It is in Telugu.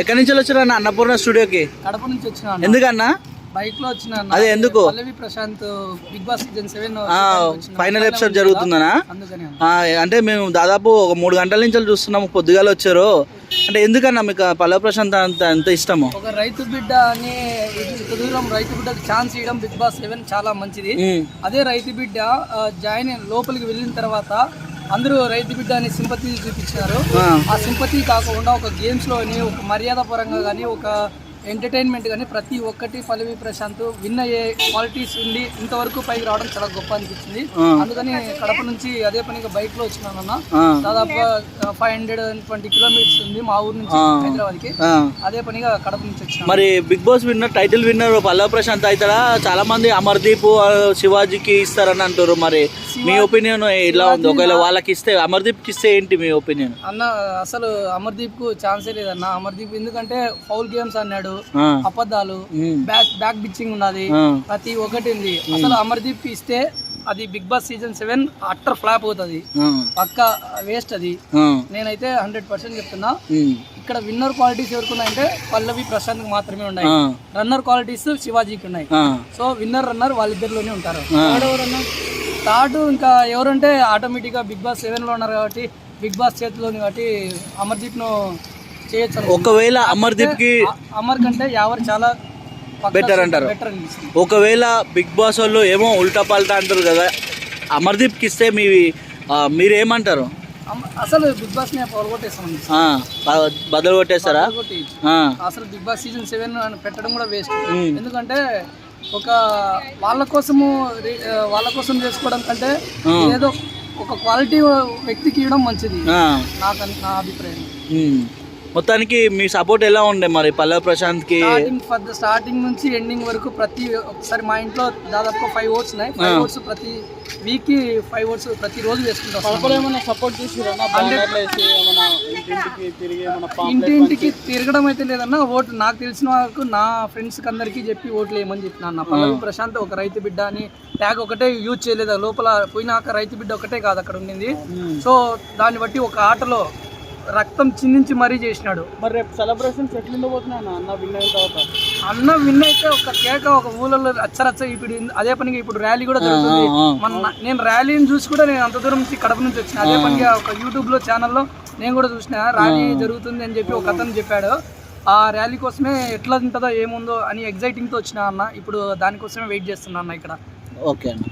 ఎక్కడి నుంచి వచ్చారు అన్న? అన్నపూర్ణ స్టూడియోకి? కడప నుంచి వచ్చిన ఎందుకన్నా? బైక్లో వచ్చిన. అదే ఎందుకు? Pallavi Prashanth big boss season seven final episode జరుగుతుందనా? అంటే మేము దాదాపు ఒక మూడు గంటల నుంచి చూస్తున్నాము పొద్దుగాల వచ్చారు. అంటే ఎందుకన్నా మీకు పల్లవ ప్రశాంత్ అంత ఎంత ఇష్టము? ఒక రైతు బిడ్డ అని దూరం రైతు బిడ్డకు ఛాన్స్ ఇవ్వడం బిగ్ బాస్ సెవెన్ చాలా మంచిది. అదే రైతు బిడ్డ జాయిన్ అయిన లోపలికి వెళ్ళిన తర్వాత అందరూ రైతు బిడ్డ అని సింపతి చూపించారు ఆ, సింపతి కాకుండా ఒక గేమ్స్లోని ఒక మర్యాద పరంగా కానీ ఒక ఎంటర్టైన్మెంట్ కానీ ప్రతి ఒక్కటి పల్లవి ప్రశాంత్ విన్ అయ్యే క్వాలిటీస్ ఉండి ఇంతవరకు పైకి రావడం చాలా గొప్ప అనిపించింది. అందుకని కడప నుంచి అదే పనిగా బైక్లో వచ్చినానన్న దాదాపుగా five hundred and twenty kilometres ఉంది మా ఊరు నుంచి. హైదరాబాద్కి. అదే పనిగా కడప నుంచి వచ్చిన మరి big boss winner title winner Pallavi Prashanth అవుతారా చాలా మంది అమర్దీప్ శివాజీకి ఇస్తారని అంటారు మరి. మీ ఒపీనియన్ ఎలా ఉంది? ఒకవేళ వాళ్ళకి ఇస్తే అమర్దీప్కి ఇస్తే ఏంటి మీ ఒపీనియన్? అన్న అసలు అమర్దీప్కు ఛాన్సే లేదన్న. అమర్దీప్ ఎందుకంటే ఫౌల్ గేమ్స్ అన్నాడు. అబద్ధాలు బ్యాక్ బ్యాక్ బిచ్చింగ్ ఉన్నది. ప్రతి ఒక్కటి ఉంది. అసలు అమర్దీప్ ఇస్తే అది big boss season seven utter flop అవుతుంది. పక్క వేస్ట్ అది. నేనైతే హండ్రెడ్ పర్సెంట్ చెప్తున్నా. ఇక్కడ విన్నర్ క్వాలిటీస్ ఎవరికి ఉన్నాయంటే పల్లవి ప్రశాంత్ మాత్రమే ఉన్నాయి. రన్నర్ క్వాలిటీస్ శివాజీకి ఉన్నాయి. సో విన్నర్ రన్నర్ వాళ్ళిద్దరిలోనే ఉంటారు. థర్డ్ ఇంకా ఎవరంటే ఆటోమేటిక్గా బిగ్ బాస్ సెవెన్లో ఉన్నారు కాబట్టి బిగ్ బాస్ చేతిలోని కాబట్టి అమర్దీప్ను చేయొచ్చు. ఒకవేళ అమర్దీప్కి అ- అమర్ కంటే యావర్ చాలా అంటారు. బెటర్ అనిపిస్తుంది. ఒకవేళ బిగ్ బాస్ వాళ్ళు ఏమో ఉల్టా పల్టా అంటారు కదా అమర్దీప్కి ఇస్తే మీ ఆ, మీరు ఏమంటారు అమ- అసలు బిగ్ బాస్ బదులు కొట్టేస్తారా? అసలు బిగ్ బాస్ సీజన్ సెవెన్ పెట్టడం కూడా వేస్ట్. ఎందుకంటే ఒక వాళ్ళ కోసము వాళ్ళ కోసం చేసుకోవడం కంటే ఏదో ఒక క్వాలిటీ వ్యక్తికి ఇవ్వడం మంచిది. నాకు నా అభిప్రాయం. మొత్తానికి మీ సపోర్ట్ ఎలా ఉండే మరి పల్లవ ప్రశాంత్కి? స్టార్టింగ్ ఫర్ స్టార్టింగ్ నుంచి ఎండింగ్ వరకు ప్రతి ఒకసారి మా ఇంట్లో దాదాపు ఫైవ్ ఓట్స్ ఉన్నాయి. ఫైవ్ ఓట్స్ ప్రతి వీక్కి ఫైవ్ ఓట్స్ ప్రతి రోజు వేసుకుంటాం ఏమైనా సపోర్ట్ ఇంటి ఇంటికి తిరగడం అయితే లేదన్న ఓటు నాకు తెలిసిన వరకు నా ఫ్రెండ్స్కి అందరికీ చెప్పి ఓట్లు వేయమని చెప్పిన అన్న. పల్లవి ప్రశాంత్ ఒక రైతు బిడ్డ అని ట్యాగ్ ఒకటే యూజ్ చేయలేదు. లోపల పోయినాక రైతు బిడ్డ ఒకటే కాదు అక్కడ ఉండింది. సో దాన్ని బట్టి ఒక ఆటలో రక్తం చిందించి మరీ చేసినాడు. మరి రేపు సెలబ్రేషన్స్ ఎట్లా ఉండబోతున్నాయి అన్న విన్ అయిన తర్వాత? అన్న విన్ అయితే ఒక కేక ఒక ఊళ్ళలో అచ్చరచ్చ ఇప్పుడు అదే పనిగా ఇప్పుడు ర్యాలీ కూడా జరుగుతుంది. మన నేను ర్యాలీని చూసి కూడా నేను అంత దూరం నుంచి కడప నుంచి వచ్చిన. అదే పనిగా ఒక యూట్యూబ్లో ఛానల్లో నేను కూడా చూసిన. ర్యాలీ జరుగుతుంది అని చెప్పి ఒక అతను చెప్పాడు. ఆ ర్యాలీ కోసమే ఎట్లా ఉంటుందో ఏముందో అని ఎగ్జైటింగ్తో వచ్చిన అన్న. ఇప్పుడు దానికోసమే వెయిట్ చేస్తున్నా అన్న ఇక్కడ. ఓకే అన్న.